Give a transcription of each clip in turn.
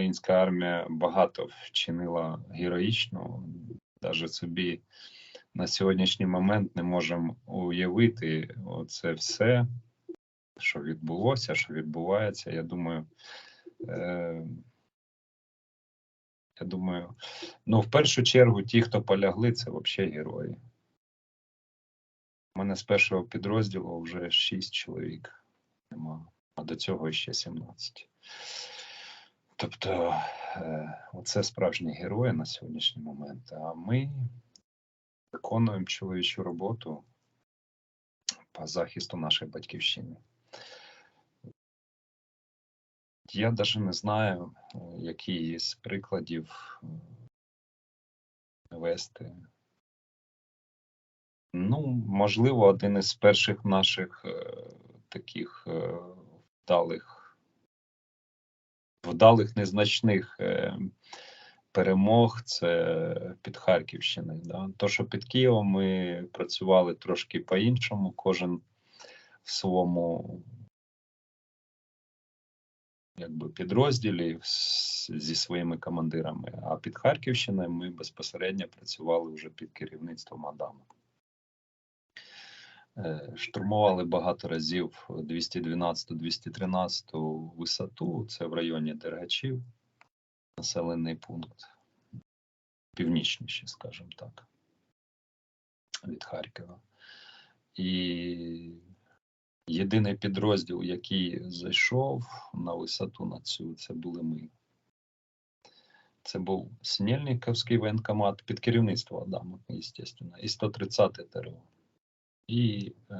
українська армія багато вчинила героїчно, навіть собі на сьогоднішній момент не можемо уявити оце все, що відбулося, що відбувається. Я думаю, е, я думаю, ну, в першу чергу, ті, хто полягли, це взагалі герої. У мене з першого підрозділу вже 6 чоловік нема, а до цього ще 17. Тобто, е, оце справжні герої на сьогоднішній момент. А ми виконуємо чоловічу роботу по захисту нашої батьківщини. Я навіть не знаю, які з прикладів е, навести. Ну, можливо, один із перших наших е, таких вдалих, вдалих незначних е, перемог це під Харківщиною. Да? То, що під Києвом ми працювали трошки по-іншому, кожен в своєму якби, підрозділі зі своїми командирами. А під Харківщиною ми безпосередньо працювали вже під керівництвом Адама. Е, Штурмували багато разів 212-213 висоту, це в районі Дергачів, населений пункт, північніше, скажімо так, від Харкова. І єдиний підрозділ, який зайшов на висоту на цю, це були ми. Це був Снельниковський воєнкомат під керівництвом Адама, звісно, і 130 ТРО і е,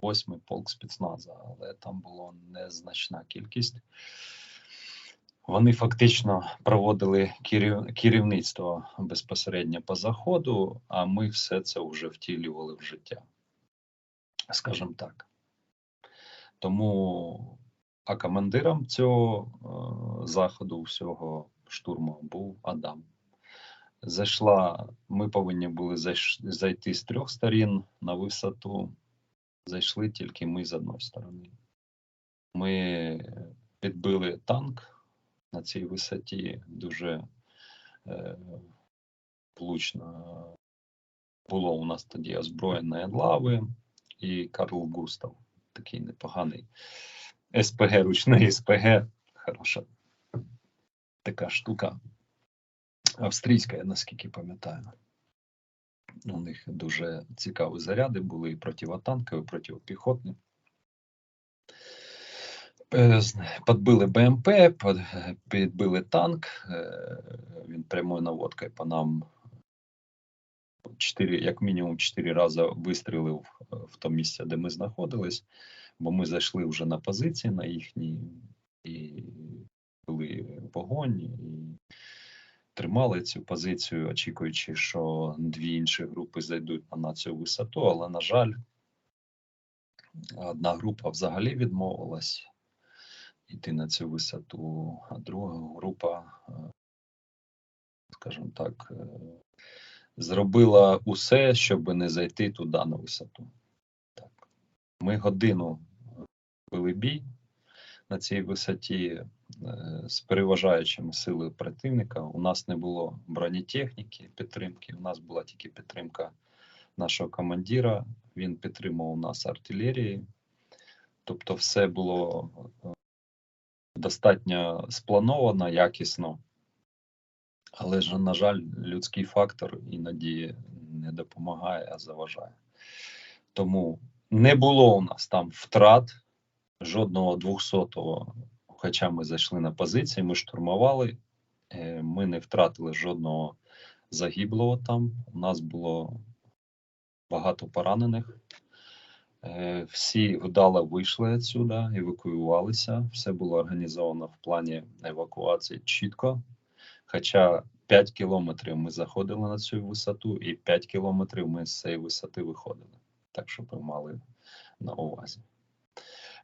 восьмий полк спецназа, але там було незначна кількість. Вони фактично проводили керів- керівництво безпосередньо по заходу, а ми все це вже втілювали в життя, скажімо так. Тому, а командиром цього е, заходу, всього штурму був Адам зайшла. Ми повинні були зайти з трьох сторін на висоту. Зайшли тільки ми з одної сторони. Ми підбили танк на цій висоті. Дуже е, влучно було у нас тоді озброєне лави і Карл Густав, такий непоганий СПГ, ручний СПГ. Хороша така штука австрійська, я наскільки пам'ятаю. У них дуже цікаві заряди були і противотанкові, і протипіхотні. Е, Підбили БМП, підбили танк. е, Він прямою наводкою по нам чотири, як мінімум 4 рази вистрілив е, в то місце, де ми знаходились, бо ми зайшли вже на позиції на їхні і були вогонь, і тримали цю позицію, очікуючи, що дві інші групи зайдуть на цю висоту, але, на жаль, одна група взагалі відмовилась йти на цю висоту, а друга група, е, скажімо так, е, зробила усе, щоб не зайти туди на висоту. Так. Ми годину вели бій на цій висоті е, з переважаючими силою противника. У нас не було бронетехніки, підтримки. У нас була тільки підтримка нашого командира. Він підтримував нас артилерією. Тобто, все було е, достатньо сплановано, якісно. Але ж, на жаль, людський фактор іноді не допомагає, а заважає. Тому не було у нас там втрат жодного 200-го, хоча ми зайшли на позиції, ми штурмували, е, ми не втратили жодного загиблого там. У нас було багато поранених. Е, Всі вдало вийшли відсюди, евакуювалися. Все було організовано в плані евакуації чітко. Хоча 5 кілометрів ми заходили на цю висоту, і 5 кілометрів ми з цієї висоти виходили. Так, щоб ви мали на увазі.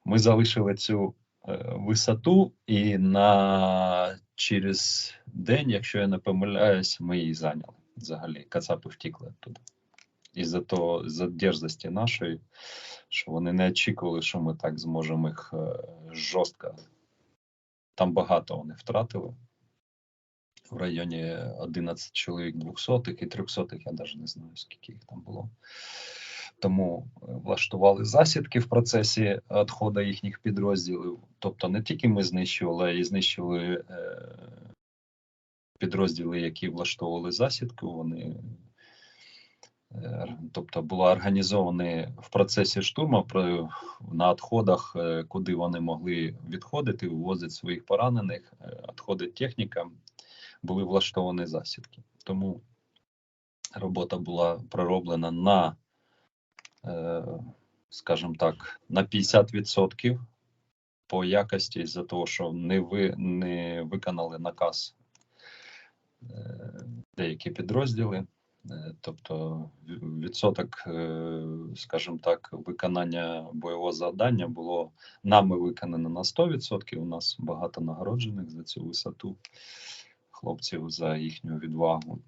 Ми залишили цю е, висоту, і на через день, якщо я не помиляюсь, ми її зайняли. Взагалі, кацапи втікли туди. І за то за дерзості нашої, що вони не очікували, що ми так зможемо їх е, жорстко там багато вони втратили. В районі 11 чоловік 200 і 300 я навіть не знаю, скільки їх там було. Тому е, влаштували засідки в процесі відходу їхніх підрозділів. Тобто не тільки ми знищували, а й знищили е, підрозділи, які влаштовували засідку. Вони Е, Тобто було організовані в процесі штурму на відходах, куди вони могли відходити, вивозити своїх поранених, відходить техніка, були влаштовані засідки. Тому робота була пророблена на, скажімо так, на 50% по якості з-за того, що не, ви, не виконали наказ е, деякі підрозділи. Е, Тобто відсоток, е, скажімо так, виконання бойового завдання було нами виконано на 100%. У нас багато нагороджених за цю висоту хлопців за їхню відвагу.